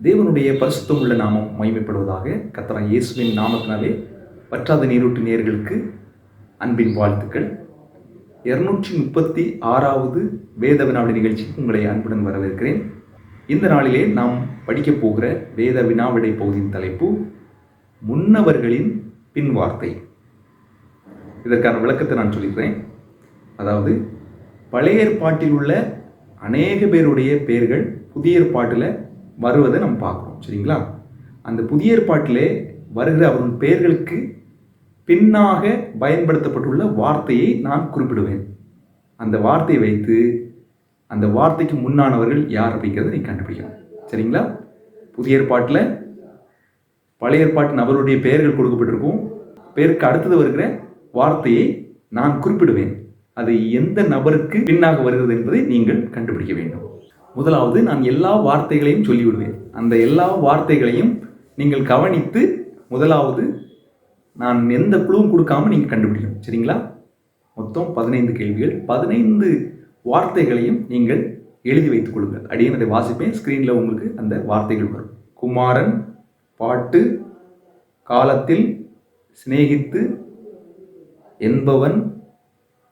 தேவனுடைய பரிசுத்தம் உள்ள நாமம் மகிமைப்படுவதாக கத்தரா இயேசுவின் நாமத்தினாலே வற்றாத நீரூட்டு நேர்களுக்கு அன்பின் வாழ்த்துக்கள். இருநூற்றி முப்பத்தி ஆறாவது வேத வினாவளி நிகழ்ச்சிக்கு உங்களை அன்புடன் வரவேற்கிறேன். இந்த நாளிலே நாம் படிக்கப் போகிற வேத வினாவிடை பகுதியின் தலைப்பு முன்னவர்களின் பின்வார்த்தை. இதற்கான விளக்கத்தை நான் சொல்லிக்கிறேன். அதாவது பழைய ஏற்பாட்டில் உள்ள அநேக பேருடைய பெயர்கள் புதிய ஏற்பாட்டில் வருவதை நம்ம பார்க்குறோம் சரிங்களா? அந்த புதிய ஏற்பாட்டிலே வருகிற அவரின் பெயர்களுக்கு பின்னாக பயன்படுத்தப்பட்டுள்ள வார்த்தையை நான் குறிப்பிடுவேன். அந்த வார்த்தையை வைத்து அந்த வார்த்தைக்கு முன்னானவர்கள் யார் அப்படிங்கிறத நீ கண்டுபிடிக்கணும் சரிங்களா? புதிய ஏற்பாட்டில் பழைய ஏற்பாட்டு நபருடைய பெயர்கள் கொடுக்கப்பட்டிருக்கும். பெயருக்கு அடுத்தது வருகிற வார்த்தையை நான் குறிப்பிடுவேன். அது எந்த நபருக்கு பின்னாக வருகிறது என்பதை நீங்கள் கண்டுபிடிக்க வேண்டும். முதலாவது நான் எல்லா வார்த்தைகளையும் சொல்லிவிடுவேன். அந்த எல்லா வார்த்தைகளையும் நீங்கள் கவனித்து முதலாவது நான் எந்த குழுவும் கொடுக்காம நீங்கள் கண்டுபிடிக்கணும். சரிங்களா? மொத்தம் பதினைந்து கேள்விகள். பதினைந்து வார்த்தைகளையும் நீங்கள் எழுதி வைத்துக் கொள்ளுங்கள். அடியே அதை வாசிப்பேன். ஸ்க்ரீனில் உங்களுக்கு அந்த வார்த்தைகள் வரும். குமாரன் பாட்டு காலத்தில் சிநேகித்து என்பவன்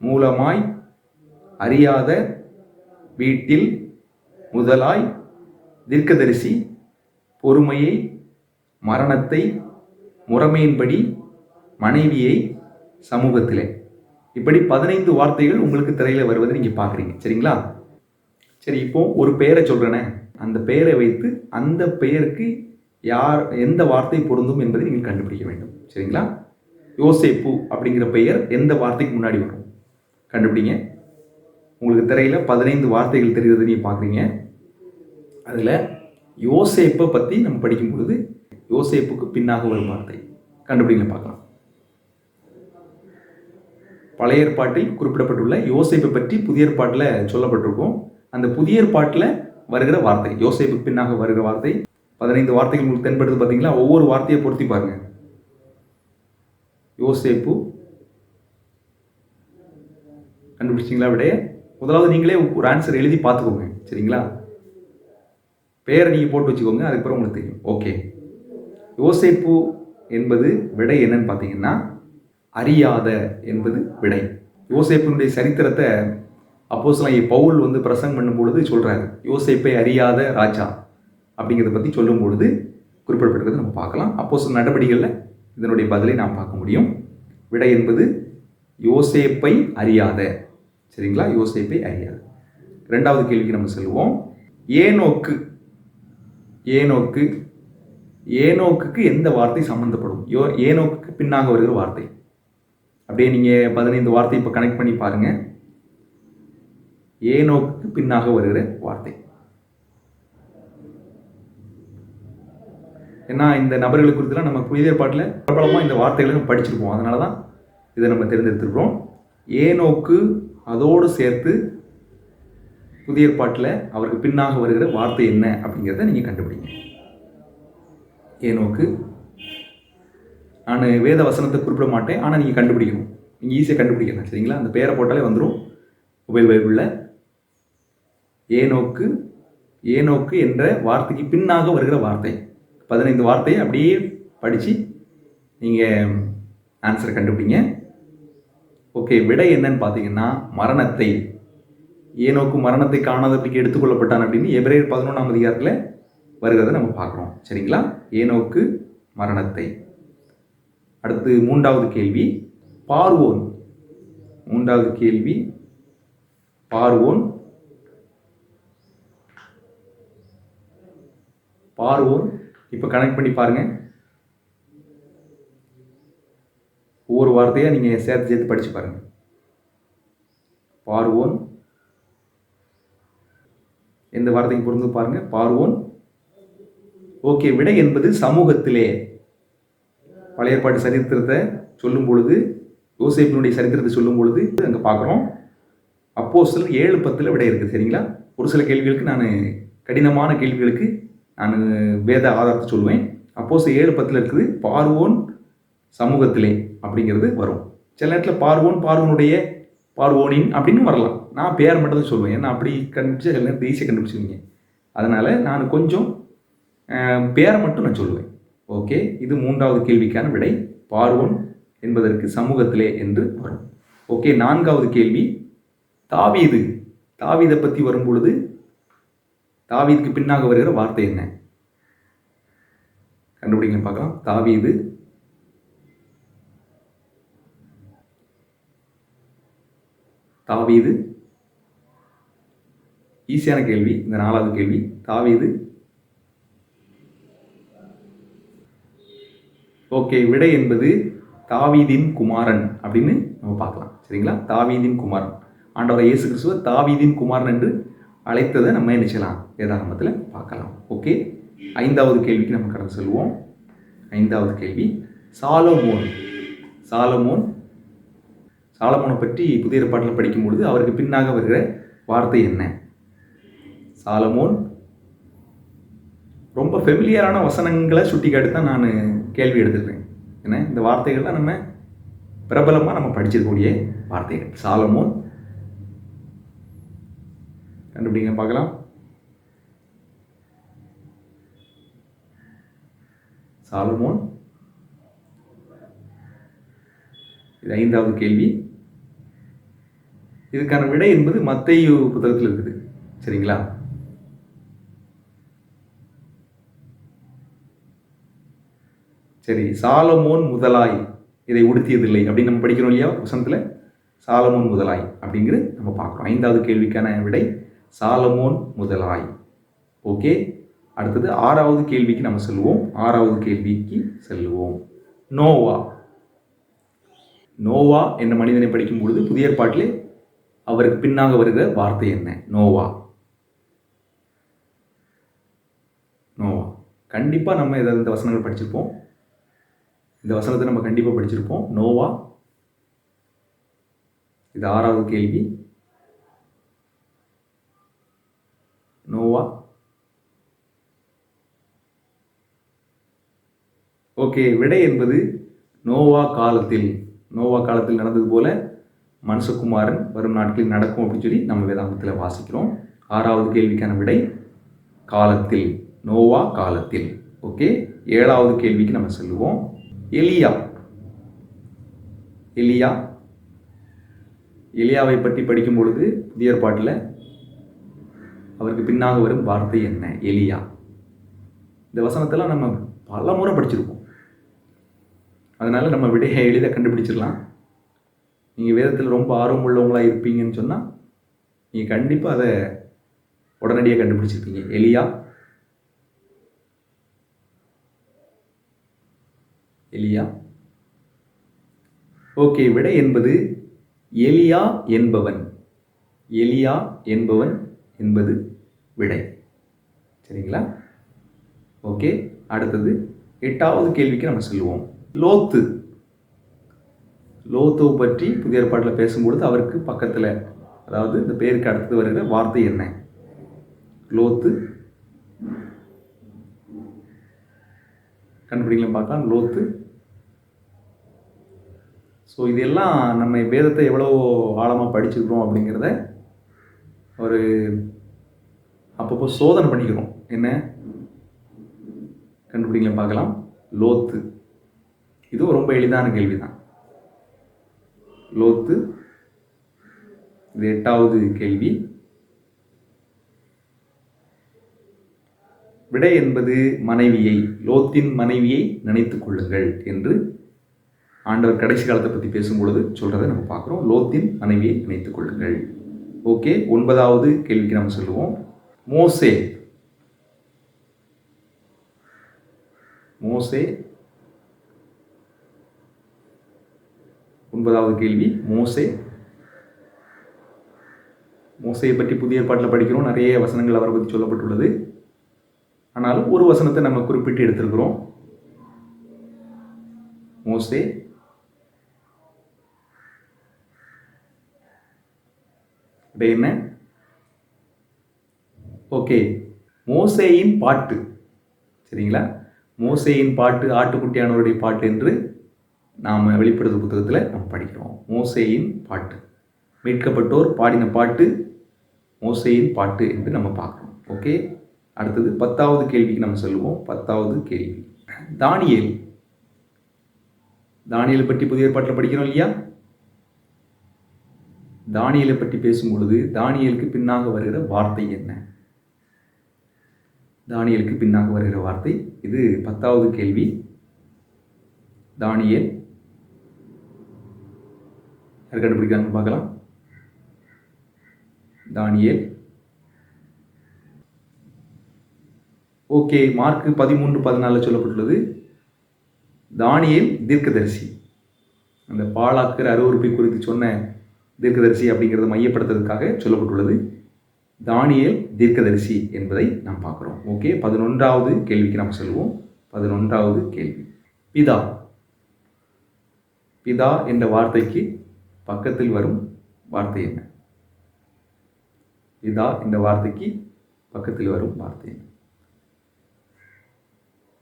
மூலமாய் அறியாத வீட்டில் முதலாய் தீர்க்கதரிசி பொறுமையை மரணத்தை முறைமையின்படி மனைவியை சமூகத்திலே. இப்படி பதினைந்து வார்த்தைகள் உங்களுக்கு திரையில் வருவதை நீங்கள் பார்க்குறீங்க. சரிங்களா? சரி இப்போ ஒரு பெயரை சொல்கிறேனே அந்த பெயரை வைத்து அந்த பெயருக்கு யார் எந்த வார்த்தை பொருந்தும் என்பதை நீங்கள் கண்டுபிடிக்க வேண்டும். சரிங்களா? யோசேப்பு அப்படிங்கிற பெயர் எந்த வார்த்தைக்கு முன்னாடி வரும்? கண்டுபிடிங்க. உங்களுக்கு திரையில் பதினைந்து வார்த்தைகள் தெரிகிறது நீங்கள் பார்க்குறீங்க. அதில் யோசேப்பை பற்றி நம்ம படிக்கும் பொழுது யோசேப்புக்கு பின்னாக ஒரு வார்த்தை. கண்டுபிடிங்க பார்க்கலாம். பழைய ஏற்பாட்டில் குறிப்பிடப்பட்டுள்ள யோசேப்பை பற்றி புதிய ஏற்பாட்டில் சொல்லப்பட்டிருக்கும். அந்த புதிய ஏற்பாட்டில் வருகிற வார்த்தை யோசேப்புக்கு பின்னாக வருகிற வார்த்தை பதினைந்து வார்த்தைகள் உங்களுக்கு தென்படுது பார்த்தீங்களா ஒவ்வொரு வார்த்தையை பொருத்தி பாருங்க. யோசேப்பு. கண்டுபிடிச்சிங்களா விடைய? முதலாவது நீங்களே ஒரு ஆன்சர் எழுதி பார்த்துக்கோங்க. சரிங்களா? பேரை நீங்கள் போட்டு வச்சுக்கோங்க அதுக்கப்புறம் உங்களுக்கு தெரியும். ஓகே யோசேப்பு என்பது விடை என்னன்னு பார்த்தீங்கன்னா அறியாத என்பது விடை. யோசேப்பினுடைய சரித்திரத்தை அப்போஸ்லாம் பவுல் வந்து பிரசங்கம் பண்ணும் பொழுது சொல்கிறாரு யோசேப்பை அறியாத ராஜா அப்படிங்கிறத பற்றி சொல்லும் பொழுது குறிப்பிடப்பட்டிருக்கிறது நம்ம பார்க்கலாம். அப்போ சில நடவடிக்கைகளில் இதனுடைய பதிலை நாம் பார்க்க முடியும். விடை என்பது யோசேப்பை அறியாத. சரிங்களா? யோசேப்பை அறியாத. ரெண்டாவது கேள்விக்கு நம்ம செல்வோம். ஏனோக்கு ஏனோக்கு ஏனோக்குக்கு எந்த வார்த்தை சம்மந்தப்படும் யோ ஏனோக்குக்கு பின்னாக வருகிற வார்த்தை. அப்படியே நீங்கள் பதினைந்து வார்த்தை இப்போ கனெக்ட் பண்ணி பாருங்கள் ஏனோக்குக்கு பின்னாக வருகிற வார்த்தை. ஏன்னா இந்த நபர்களை குறித்துலாம் நம்ம புதிய பாட்டில் பிரபலமாக இந்த வார்த்தைகளை நம்ம படிச்சிருப்போம். அதனால தான் இதை நம்ம தேர்ந்தெடுத்துருக்கிறோம். ஏனோக்கு அதோடு சேர்த்து புதிய ஏற்பாட்டில் அவருக்கு பின்னாக வருகிற வார்த்தை என்ன அப்படிங்கிறத நீங்கள் கண்டுபிடிங்க. ஏனோக்கு நான் வேத வசனத்தை குறிப்பிட மாட்டேன் ஆனால் நீங்கள் கண்டுபிடிக்கணும். நீங்கள் ஈஸியாக கண்டுபிடிக்கலாம் சரிங்களா? அந்த பேரை போட்டாலே வந்துடும் மொபைல் பைபிளில் ஏனோக்கு ஏனோக்கு என்ற வார்த்தைக்கு பின்னாக வருகிற வார்த்தை. பதினைந்து வார்த்தையை அப்படியே படித்து நீங்கள் ஆன்சரை கண்டுபிடிங்க. ஓகே விடை என்னன்னு பார்த்தீங்கன்னா மரணத்தை ஏனோக்கு மரணத்தை காணாதபடிக்கு எடுத்துக்கொள்ளப்பட்டான் அப்படின்னு எபிரேயர் பதினொன்றாம் அதிகாரத்தில் வருகிறத நம்ம பார்க்குறோம். சரிங்களா? ஏனோக்கு மரணத்தை. அடுத்து மூன்றாவது கேள்வி. பார்வோன். மூன்றாவது கேள்வி. பார்வோன். பார்வோன். இப்போ கனெக்ட் பண்ணி பாருங்கள் ஒவ்வொரு வார்த்தையாக நீங்கள் சேர்த்து சேர்த்து படித்து பாருங்கள் பார்வோன். எந்த வார்த்தைக்கு பொருந்து பாருங்க. பார்வோன். ஓகே விடை என்பது சமூகத்திலே. பழைய ஏற்பாட்டு சரித்திரத்தை சொல்லும் பொழுது யோசிப்பினுடைய சரித்திரத்தை சொல்லும் பொழுது அங்கே பார்க்குறோம். அப்போ சில ஏழு பத்தில் விடை இருக்குது சரிங்களா? ஒரு சில கேள்விகளுக்கு நான் கடினமான கேள்விகளுக்கு நான் வேத ஆதாரத்தை சொல்லுவேன். அப்போ ஏழு பத்தில் இருக்குது பார்வோன் சமூகத்திலே அப்படிங்கிறது வரும். சில நேரத்தில் பார்வோன் பார்வனுடைய பார்வோனின் அப்படின்னு வரலாம். நான் பேர் மட்டும் தான் சொல்லுவேன் ஏன்னா அப்படி கண்டுபிடிச்ச சில நேரத்தில் ஈஸியாக கண்டுபிடிச்சிருவீங்க. அதனால் நான் கொஞ்சம் பேரை மட்டும் நான் சொல்லுவேன். ஓகே? இது மூன்றாவது கேள்விக்கான விடை. பார்வோன் என்பதற்கு சமூகத்திலே என்று வரும். ஓகே? நான்காவது கேள்வி. தாவீது. தாவீதை பற்றி வரும் பொழுது தாவீதுக்கு பின்னாக வருகிற வார்த்தை என்ன? கண்டுபிடிங்க பார்க்கலாம். தாவீது தாவீது? ஈஸியான கேள்வி இந்த நாலாவது கேள்வி. தாவீது? ஓகே விடை என்பது தாவீதின் குமாரன் அப்படின்னு நம்ம பார்க்கலாம். சரிங்களா? தாவீதின் குமாரன். ஆண்டவர் இயேசு கிறிஸ்துவ தாவீதின் குமாரன் என்று அழைத்ததை நம்ம என்ன செய்யலாம்? வேதாரம்பத்தில் பார்க்கலாம். ஓகே ஐந்தாவது கேள்விக்கு நம்ம கடந்து செல்வோம். ஐந்தாவது கேள்வி சாலமோன். சாலமோன் சாலமோனை பற்றி புதிய ஏற்பாட்டில் படிக்கும் பொழுது அவருக்கு பின்னாக வருகிற வார்த்தை என்ன? சாலமோன் ரொம்ப ஃபெமிலியரான வசனங்களை சுட்டி காட்டி தான் நான் கேள்வி எடுத்துக்கிறேன் ஏன்னா இந்த வார்த்தைகள்லாம் நம்ம பிரபலமாக நம்ம படிச்சிருக்கக்கூடிய வார்த்தைகள். சாலமோன் கண்டுபிடிங்க பார்க்கலாம். சாலமோன் இது ஐந்தாவது கேள்வி. இதுக்கான விடை என்பது மத்தையு புத்தகத்தில் இருக்குது. சரிங்களா? சரி சாலமோன் முதலாய். இதை உடுத்தியதில்லை அப்படின்னு நம்ம படிக்கிறோம் இல்லையா வசனத்தில் சாலமோன் முதலாய் அப்படிங்கிறது நம்ம பார்க்குறோம். ஐந்தாவது கேள்விக்கான விடை சாலமோன் முதலாய். ஓகே? அடுத்தது ஆறாவது கேள்விக்கு நம்ம செல்வோம். ஆறாவது கேள்விக்கு செல்லுவோம் நோவா. நோவா என்ற மனிதனை படிக்கும் பொழுது புதிய ஏற்பாட்டிலே அவருக்கு பின்னாக வருகிற வார்த்தை என்ன? நோவா. நோவா. கண்டிப்பாக நம்ம இதை இந்த வசனங்கள் படிச்சிருப்போம். இந்த வசனத்தை நம்ம கண்டிப்பாக படிச்சிருப்போம். நோவா. இது ஆறாவது கேள்வி. நோவா. ஓகே விடை என்பது நோவா காலத்தில் நோவா காலத்தில் நடந்தது போல மனுஷகுமாரன் வரும் நாட்களில் நடக்கும் அப்படின்னு சொல்லி நம்ம வேதாந்தத்தில் வாசிக்கிறோம். ஆறாவது கேள்விக்கான விடை காலத்தில் நோவா காலத்தில். ஓகே ஏழாவது கேள்விக்கு நம்ம செல்லுவோம். எலியா. எலியா. எலியாவை பற்றி படிக்கும் பொழுது புதிய ஏற்பாட்டில் அவருக்கு பின்னாக வரும் வார்த்தை என்ன? எலியா. இந்த வசனத்தெல்லாம் நம்ம பல முறை படிச்சிருக்கோம் அதனால நம்ம விடையை எளிதாக கண்டுபிடிச்சிடலாம். நீங்கள் வேதத்தில் ரொம்ப ஆர்வம் உள்ளவங்களாக இருப்பீங்கன்னு சொன்னால் நீங்கள் கண்டிப்பாக அதை உடனடியாக கண்டுபிடிச்சிருப்பீங்க. எலியா? எலியா? ஓகே விடை என்பது எலியா என்பவன். எலியா என்பவன் என்பது விடை. சரிங்களா? ஓகே அடுத்தது எட்டாவது கேள்விக்கு நம்ம செல்வோம். லோத்து. லோத்தோ பற்றி புதிய ஏற்பாட்டில் பேசும்பொழுது அவருக்கு பக்கத்தில் அதாவது இந்த பேருக்கு அடுத்து வருகிற வார்த்தை என்ன? லோத்து. கண்டுபிடிக்கலாம் பார்க்கலாம். லோத்து. ஸோ இதெல்லாம் நம்ம வேதத்தை எவ்வளோ ஆழமாக படிச்சிருக்கிறோம் அப்படிங்கிறத ஒரு அப்பப்போ சோதனை பண்ணிக்கிறோம். என்ன? கண்டுபிடிக்கலாம் பார்க்கலாம். லோத்து. இதுவும் ரொம்ப எளிதான கேள்வி தான் லோத்து. இது எட்டாவது கேள்வி. விடை என்பது மனைவியை லோத்தின் மனைவியை நினைத்து கொள்ளுங்கள் என்று ஆண்டவர் கடைசி காலத்தை பற்றி பேசும்பொழுது சொல்கிறத நம்ம பார்க்குறோம். லோத்தின் மனைவியை நினைத்து கொள்ளுங்கள். ஓகே ஒன்பதாவது கேள்விக்கு நம்ம சொல்லுவோம். மோசே. மோசே ஒன்பதாவது கேள்வி. மோசே. மோசையை பற்றி புதிய ஏற்பாட்டில் படிக்கிறோம். நிறைய வசனங்கள் அவரை பற்றி சொல்லப்பட்டுள்ளது. ஆனால் ஒரு வசனத்தை நம்ம குறிப்பிட்டு எடுத்திருக்கிறோம். மோசே. விடை என்ன? ஓகே. மோசேயின் பாட்டு. சரிங்களா? மோசேயின் பாட்டு ஆட்டுக்குட்டியானவருடைய பாட்டு என்று நாம் வெளிப்படுத்த புத்தகத்தில் நம்ம படிக்கிறோம். மோசையின் பாட்டு. மீட்கப்பட்டோர் பாடின பாட்டு மோசையின் பாட்டு என்று நம்ம பார்க்குறோம். ஓகே? அடுத்தது பத்தாவது கேள்விக்கு நம்ம சொல்லுவோம். பத்தாவது கேள்வி. தானியல். தானியலை பற்றி புதிய ஏற்பாட்டில் படிக்கிறோம் இல்லையா? தானியலை பற்றி பேசும் பொழுது தானியலுக்கு பின்னாக வருகிற வார்த்தை என்ன? தானியலுக்கு பின்னாக வருகிற வார்த்தை இது பத்தாவது கேள்வி. தானியல் யார் கண்டுபிடிக்கிறாங்கன்னு பார்க்கலாம். தானியல். ஓகே மார்க் பதிமூன்று பதினாலில் சொல்லப்பட்டுள்ளது. தானியல் தீர்க்கதரிசி. அந்த பாலாக்கர் அருவறுப்பை குறித்து சொன்ன தீர்க்கதரிசி அப்படிங்கிறத மையப்படுத்துறதுக்காக சொல்லப்பட்டுள்ளது. தானியல் தீர்க்கதரிசி என்பதை நாம் பார்க்குறோம். ஓகே பதினொன்றாவது கேள்விக்கு நாம் செல்வோம். பதினொன்றாவது கேள்வி. பிதா. பிதா என்ற வார்த்தைக்கு பக்கத்தில் வரும் வார்த்தை என்ன? இதா இந்த வார்த்தைக்கு பக்கத்தில் வரும் வார்த்தை என்ன?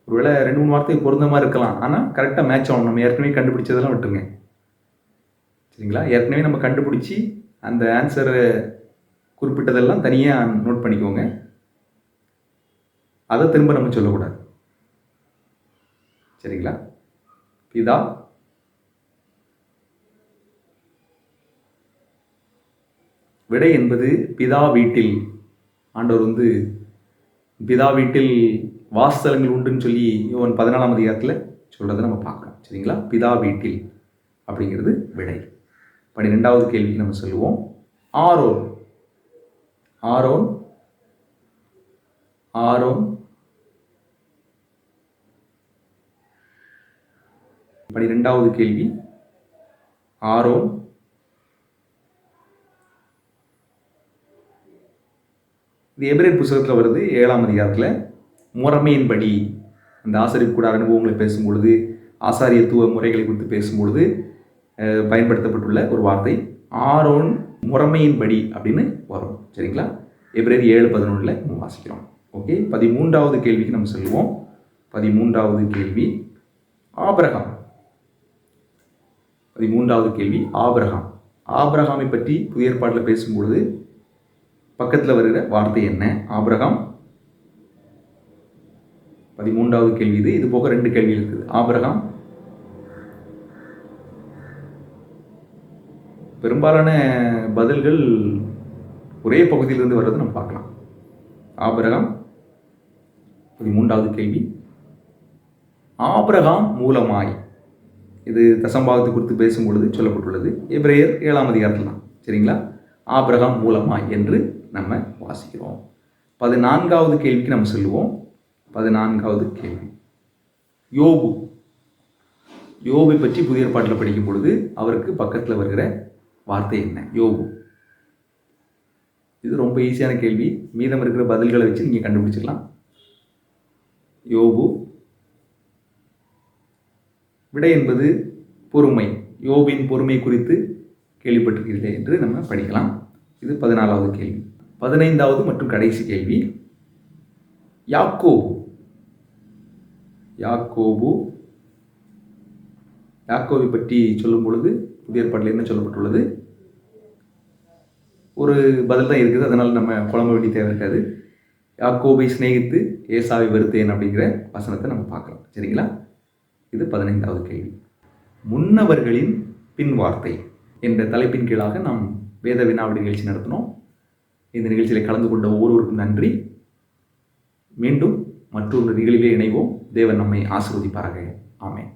ஒருவேளை ரெண்டு மூணு வார்த்தை பொருந்தமாக இருக்கலாம். ஆனால் கரெக்டாக மேட்ச் ஆகணும். நம்ம ஏற்கனவே கண்டுபிடிச்சதெல்லாம் விட்டுருங்க. சரிங்களா? ஏற்கனவே நம்ம கண்டுபிடிச்சி அந்த ஆன்சரை குறிப்பிட்டதெல்லாம் தனியாக நோட் பண்ணிக்கோங்க. அதை திரும்ப நம்ம சொல்லக்கூடாது. சரிங்களா? இதா விடை என்பது பிதா வீட்டில். ஆண்டவர் வந்து பிதா வீட்டில் வாசலங்கள் உண்டுன்னு சொல்லி யோவன் பதினாலாம் அதிகாரத்தில் சொல்கிறத நம்ம பார்க்குறோம் சரிங்களா? பிதா வீட்டில் அப்படிங்கிறது விடை. பன்னிரெண்டாவது கேள்விக்கு நம்ம சொல்லுவோம். ஆரோன். ஆரோன். ஆரோன். பனிரெண்டாவது கேள்வி. ஆரோன். இது எபிரேட் புத்தகத்தில் வருது ஏழாம் அதிகாரத்தில். முறைமையின்படி அந்த ஆசிரியர் கூட அனுபவங்களை பேசும்பொழுது ஆசாரியத்துவ முறைகளை குறித்து பேசும்பொழுது பயன்படுத்தப்பட்டுள்ள ஒரு வார்த்தை ஆரோன் முறைமையின்படி அப்படின்னு வரும். சரிங்களா? எப்ரேரி ஏழு பதினொன்றில் நம்ம வாசிக்கிறோம். ஓகே? பதிமூன்றாவது கேள்விக்கு நம்ம செல்வோம். பதிமூன்றாவது கேள்வி ஆபிரகாம். பதிமூன்றாவது கேள்வி ஆபிரகாம். ஆபிரகாமை பற்றி புதிய ஏற்பாட்டில் பேசும்பொழுது பக்கத்தில் வருகிற வார்த்தை என்ன? ஆபிரகாம். பதிமூன்றாவது கேள்வி இது. இது போக ரெண்டு கேள்வி இருக்குது. ஆபிரகாம். பெரும்பாலான பதில்கள் ஒரே பகுதியிலிருந்து வர்றதை நம்ம பார்க்கலாம். ஆபிரகாம். பதிமூன்றாவது கேள்வி. ஆபிரகாம் மூலமாய். இது தசம்பாவத்தை குறித்து பேசும் பொழுது சொல்லப்பட்டுள்ளது. எப்ரேயர் ஏழாம் அதிகாரத்தில் தான் சரிங்களா? ஆபிரகாம் மூலமாய் என்று நம்ம வாசிக்கிறோம். பதினான்காவது கேள்விக்கு நம்ம சொல்லுவோம். பதினான்காவது கேள்வி. யோபு. யோபை பற்றி புதிய ஏற்பாட்டில் படிக்கும் பொழுது அவருக்கு பக்கத்தில் வருகிற வார்த்தை என்ன? யோபு. இது ரொம்ப ஈஸியான கேள்வி. மீதம் இருக்கிற பதில்களை வச்சு நீங்கள் கண்டுபிடிச்சிடலாம். யோபு. விடை என்பது பொறுமை. யோபின் பொறுமை குறித்து கேள்விப்பட்டிருக்கிறீர்களே என்று நம்ம படிக்கலாம். இது பதினாலாவது கேள்வி. பதினைந்தாவது மற்றும் கடைசி கேள்வி. யாக்கோபு. யாக்கோபு. யாக்கோவை பற்றி சொல்லும் பொழுது புதிய ஏற்பாட்டில் என்ன சொல்லப்பட்டுள்ளது? ஒரு பதில் தான் இருக்குது அதனால் நம்ம குழம்ப வேண்டிய தேவை இருக்காது. யாக்கோபை சிநேகித்து ஏசாவை வெறுத்தேன் அப்படிங்கிற வசனத்தை நம்ம பார்க்கலாம். சரிங்களா? இது பதினைந்தாவது கேள்வி. முன்னவர்களின் பின் வார்த்தை என்ற தலைப்பின் கீழாக நாம் வேத வினாவடி நிகழ்ச்சி நடத்தினோம். இந்த நிகழ்ச்சியில் கலந்து கொண்ட ஒவ்வொருவருக்கும் நன்றி. மீண்டும் மற்றொரு நிகழ்விலே இணைவோம். தேவன் நம்மை ஆசிர்வதிப்பாராக. ஆமேன்.